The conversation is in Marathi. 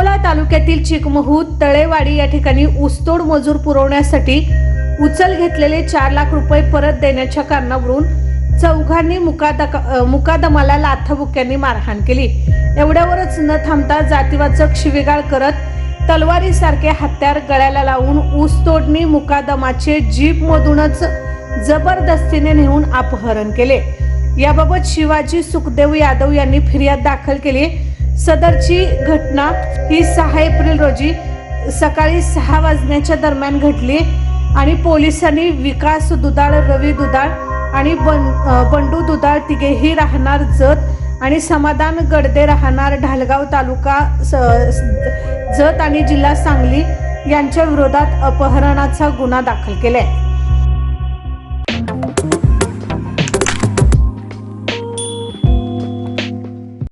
तालुक्यातील चिकमहू तळेवाडी या ठिकाणी ऊसतोड मजूर पुरवण्यासाठी उचल घेतलेले चार लाख रुपये परत देण्याच्या कारणावरून चौघांनी मुकादक मुकादमाला लाथाबुक्यांनी मारहाण केली. एवढ्यावरच न थांबता जातीवाचक शिवीगाळ करत तलवारीसारखे हत्यार गळ्याला लावून ऊस तोडणी मुकादमाचे जीपमधूनच जबरदस्तीने नेऊन अपहरण केले. याबाबत शिवाजी सुखदेव यादव यांनी फिर्याद दाखल केली. सदरची घटना ही सहा एप्रिल रोजी सकाळी सहा वाजण्याच्या दरम्यान घडली आणि पोलिसांनी विकास दुधाळ रवी दुधाळ आणि बं बंडू दुधाळ तिघेही राहणार जत आणि समाधान गडदे राहणार ढालगाव तालुका स जत आणि जिल्हा सांगली यांच्या विरोधात अपहरणाचा गुन्हा दाखल केला आहे